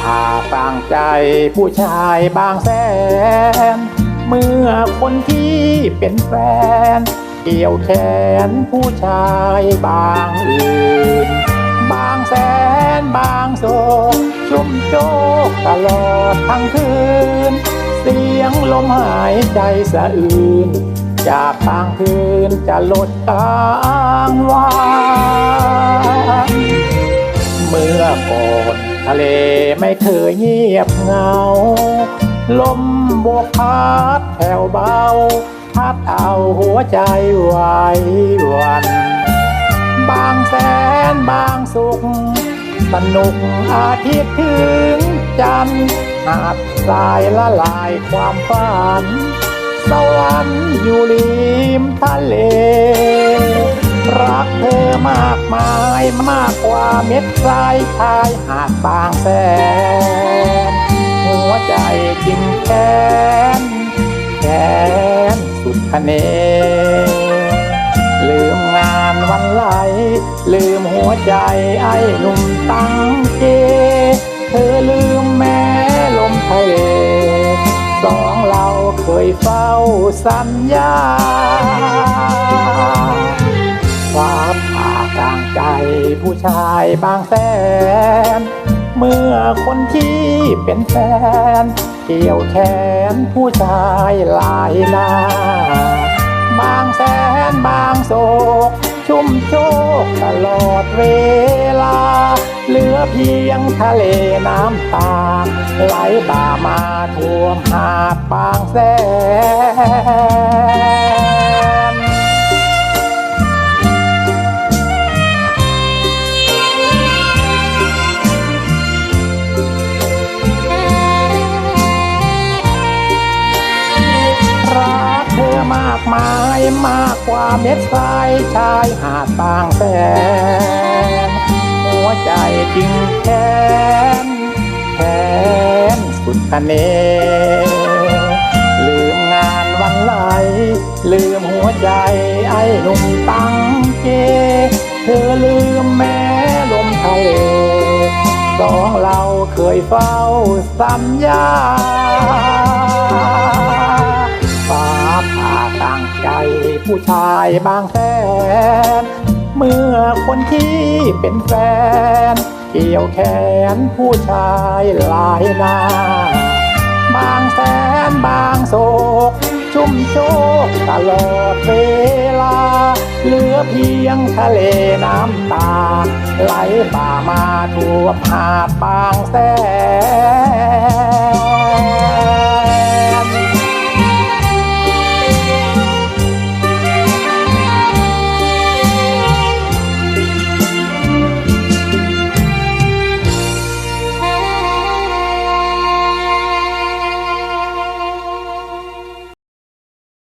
ผ่าต่างใจผู้ชายบางแสน เมื่อคนที่เป็นแฟน เกี่ยวแขนผู้ชายบางอื่น บางแสนบางโศกชุ่มโจกตลอดทั้งคืน เสียงลมหายใจสะอื่น จากทางคืนจะลดกลางวันเมื่อก่อน ทะเลไม่เคยเงียบเหงา ลมบวกพัดแผ่วเบา พัดเอาหัวใจไหววัน บางแสนบางสุข สนุกอาทิตย์ถึงจันทร์หาดทรายละลายความฝัน สวรรค์อยู่ริมทะเล รักเธอมากมายมากกว่าเม็ดทรายชายหาดบางแสนหัวใจจริงแค้นแค้นสุดคะเน ลืมงานวันไหล ลืมหัวใจไอ้หนุ่มตั้งเจ เธอลืมแม่ลมทะเลสองเราเคยเฝ้าสัญญา ความผ่ากลางใจผู้ชายบางแสน เมื่อคนที่เป็นแฟน เกี่ยวแขนผู้ชายหลายหน้าบางแสนบางโศก ชุ่มโชคตลอดเวลา เหลือเพียงทะเลน้ำตา ไหลบ่ามาท่วมหาดบางแสนากมายมากกว่าเม็ดทรายชายหาดบางแสนหัวใจจริงแค้นแค้นสุดคะเน ลืมงานวันไหล ลืมหัวใจไอ้หนุ่มตั้งเจเธอลืมแม่ลมทะเลสองเราเคยเฝ้าสัญญา ต่างใจผู้ชายบางแสนเมื่อคนที่เป็นแฟน เกี่ยวแขนผู้ชายหลายนาบางแสนบางโศก ชุ่มโชคตลอดเวลา เหลือเพียงทะเลน้ำตา ไหลบ่ามาทั่วหาดบางแสน